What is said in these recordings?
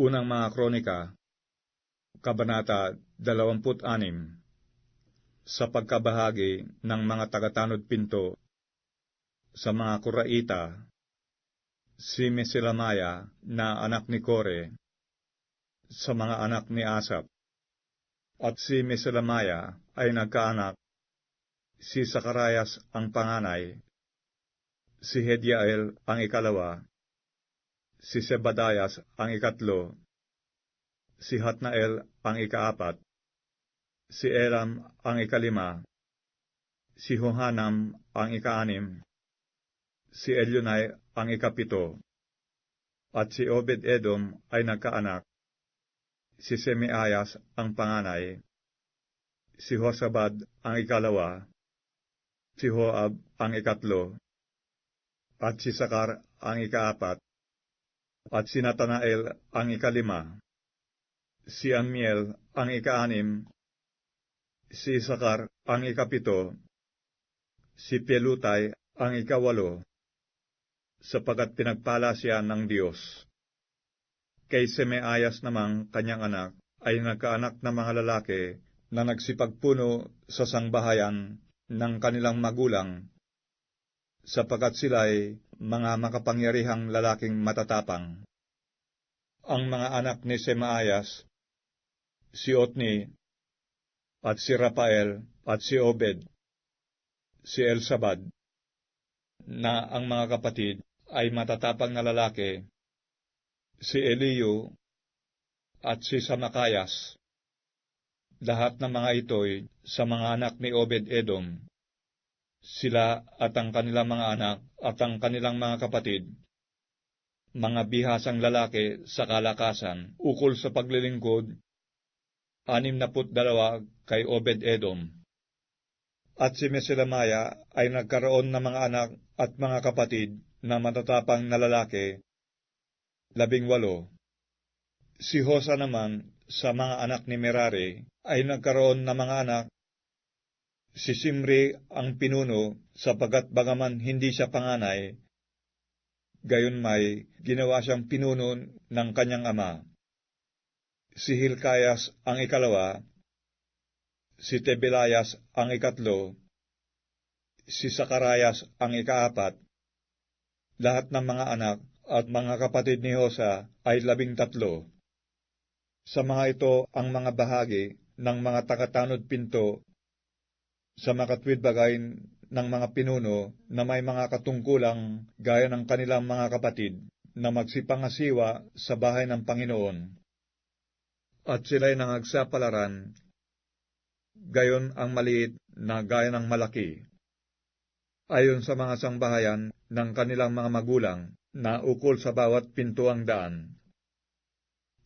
Unang mga kronika, Kabanata 26 Sa pagkabahagi ng mga tagatanod pinto sa mga Kuraita, si Mesilamaya na anak ni Kore, sa mga anak ni Asap, at si Mesilamaya ay nagkaanak, si Sakarayas ang panganay, si Hediael ang ikalawa, si Sebadayas ang ikatlo, si Hatnael ang ikaapat, si Elam ang ikalima, si Hohanam ang ikaanim, si Elunai ang ikapito, at si Obed-Edom ay nagkaanak, si Semiayas ang panganay, si Hosabad ang ikalawa, si Hoab ang ikatlo, at si Sakar ang ikaapat, at si Natanael ang ikalima, si Amiel ang ikaanim, si Sakar ang ikapito, si Pelutay ang ikawalo, sapagat pinagpala siya ng Diyos. Kay Semeayas namang kanyang anak ay nagkaanak ng mga lalaki na nagsipagpuno sa sangbahayan ng kanilang magulang, sapagat sila'y mga makapangyarihang lalaking matatapang. Ang mga anak ni Semaayas, si Otni, at si Rafael, at si Obed, si Elsabad, na ang mga kapatid ay matatapang na lalaki, si Eliyo, at si Samakayas. Lahat ng mga ito'y sa mga anak ni Obed-Edom. Sila at ang kanilang mga anak at ang kanilang mga kapatid, mga bihasang lalaki sa kalakasan, ukol sa paglilingkod, anim na put dalawa kay Obed-Edom. At si Meselamaya ay nagkaroon ng mga anak at mga kapatid na matatapang na lalaki, labing walo. Si Hosa naman sa mga anak ni Merari ay nagkaroon ng mga anak. Si Simri ang pinuno sapagat bagaman hindi siya panganay, gayon may ginawa siyang pinuno ng kanyang ama. Si Hilkayas ang ikalawa, si Tebelayas ang ikatlo, si Sakarayas ang ikaapat, lahat ng mga anak at mga kapatid ni Hosa ay labing tatlo. Sa mga ito ang mga bahagi ng mga takatanod pinto sa makatwid bagay ng mga pinuno na may mga katungkulang gaya ng kanilang mga kapatid na magsipangasiwa sa bahay ng Panginoon. At sila'y nangagsapalaran, gayon ang maliit na gaya ng malaki. Ayon sa mga sangbahayan ng kanilang mga magulang na ukol sa bawat pintuang daan.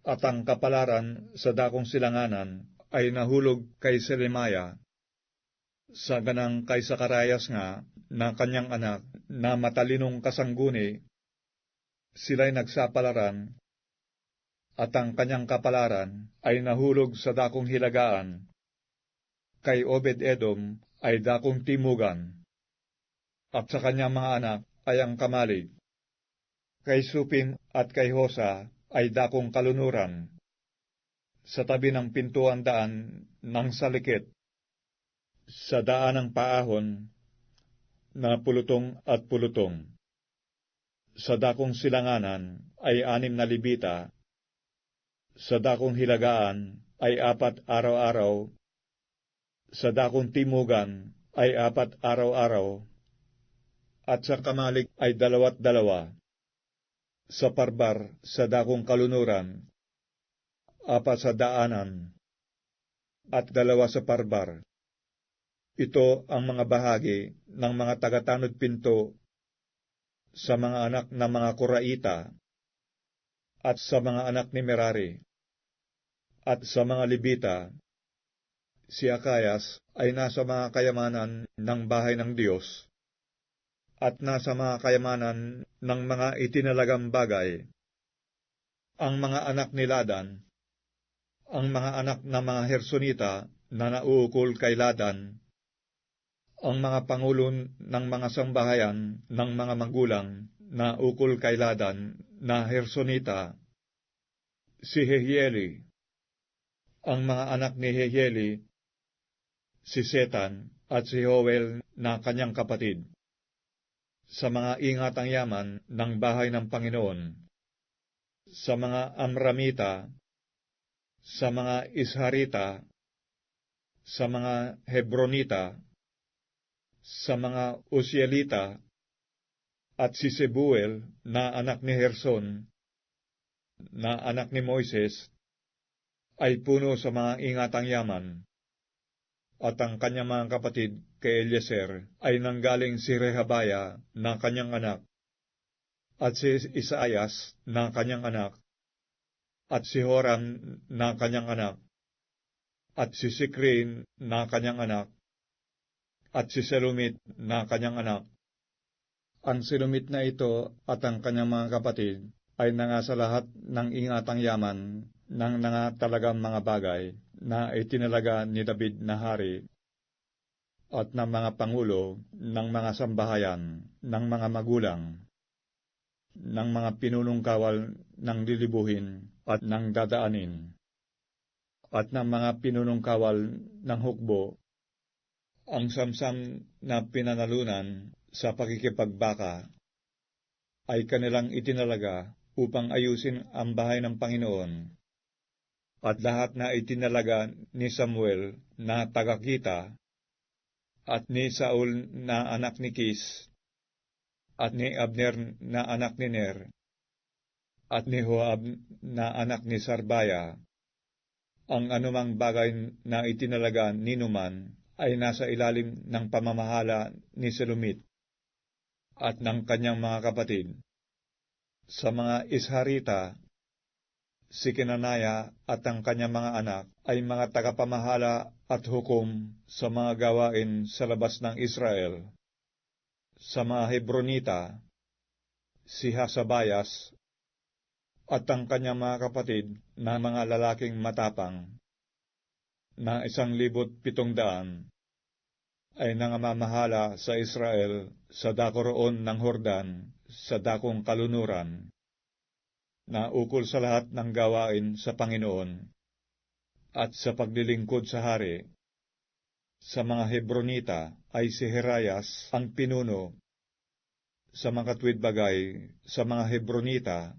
At ang kapalaran sa dakong silanganan ay nahulog kay Selemaya, sa ganang kay Sakarayas nga na kanyang anak na matalinong kasangguni, sila'y nagsapalaran, at ang kanyang kapalaran ay nahulog sa dakong hilagaan, kay Obed-Edom ay dakong timugan, at sa kanyang mga anak ay ang kamalig, kay Supim at kay Hosa ay dakong kalunuran, sa tabi ng pintuan daan ng salikit, sa daan ng paahon na pulutong at pulutong. Sa dakong silanganan ay anim na libita, sa dakong hilagaan ay apat araw-araw, sa dakong timugan ay apat araw-araw, at sa kamalik ay dalawat dalawa, sa parbar sa dakong kalunuran, apat sa daanan, at dalawa sa parbar. Ito ang mga bahagi ng mga tagatanod pinto sa mga anak ng mga Kuraita at sa mga anak ni Merari at sa mga Libita. Si Akayas ay nasa mga kayamanan ng bahay ng Diyos at nasa mga kayamanan ng mga itinalagang bagay. Ang mga anak ni Ladan ang mga anak ng mga Hersonita na nauukol kay Ladan, ang mga pangulo ng mga sambahayan ng mga magulang na ukol kay Ladan na Hersonita, si Hehieli. Ang mga anak ni Hehieli, si Setan at si Joel na kanyang kapatid. Sa mga ingatang yaman ng bahay ng Panginoon, sa mga Amramita, sa mga Isharita, sa mga Hebronita, sa mga Usielita, at si Sebuel na anak ni Herson, na anak ni Moises, ay puno sa mga ingatang yaman, at ang kanyang mga kapatid kay Eliezer ay nanggaling si Rehabaya na kanyang anak, at si Isaias na kanyang anak, at si Horam na kanyang anak, at si Sikrin na kanyang anak, at si Selumit na kanyang anak. Ang Selumit na ito at ang kanyang mga kapatid ay nanga sa lahat ng ingatang yaman ng nanga talagang mga bagay na itinalaga ni David na hari at ng mga pangulo ng mga sambahayan ng mga magulang ng mga pinunong kawal ng lilibuhin at ng dadaanin at ng mga pinunong kawal ng hukbo ang samsam na pinanalunan sa pakikipagbaka ay kanilang itinalaga upang ayusin ang bahay ng Panginoon. At lahat na itinalaga ni Samuel na tagakita, at ni Saul na anak ni Kis, at ni Abner na anak ni Ner, at ni Joab na anak ni Sarbaya, ang anumang bagay na itinalaga ni Numan ay nasa ilalim ng pamamahala ni Selumit at ng kanyang mga kapatid sa mga Isharita, si Kinanaya at ang kanyang mga anak ay mga tagapamahala at hukom sa mga gawain sa labas ng Israel. Sa mga Hebronita, si Hasabayas at ang kanyang mga kapatid na mga lalaking matapang na isang libot pitong daan ay nangamamahala sa Israel sa dakoroon ng Hordan sa dakong kalunuran, na ukol sa lahat ng gawain sa Panginoon, at sa paglilingkod sa hari. Sa mga Hebronita ay si Herayas ang pinuno. Sa mga tuwid bagay, sa mga Hebronita,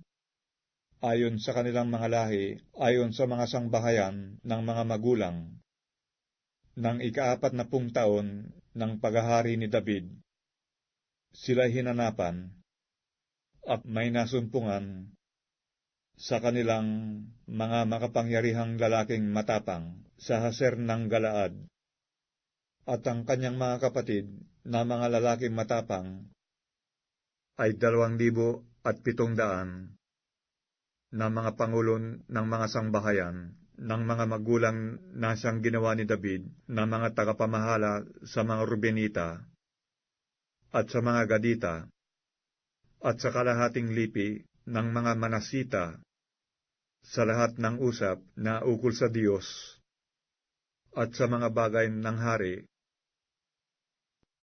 ayon sa kanilang mga lahi, ayon sa mga sangbahayan ng mga magulang. Nang ikaapat na pung taon ng paghahari ni David, sila hinanapan at may nasumpungan sa kanilang mga makapangyarihang lalaking matapang sa haser ng Galaad. At ang kanyang mga kapatid na mga lalaking matapang ay dalawang libo at pitong daan na mga pangulo ng mga sangbahayan ng mga magulang na siyang ginawa ni David na mga tagapamahala sa mga Rubenita at sa mga Gadita at sa kalahating lipi ng mga manasita sa lahat ng usap na ukol sa Diyos at sa mga bagay ng hari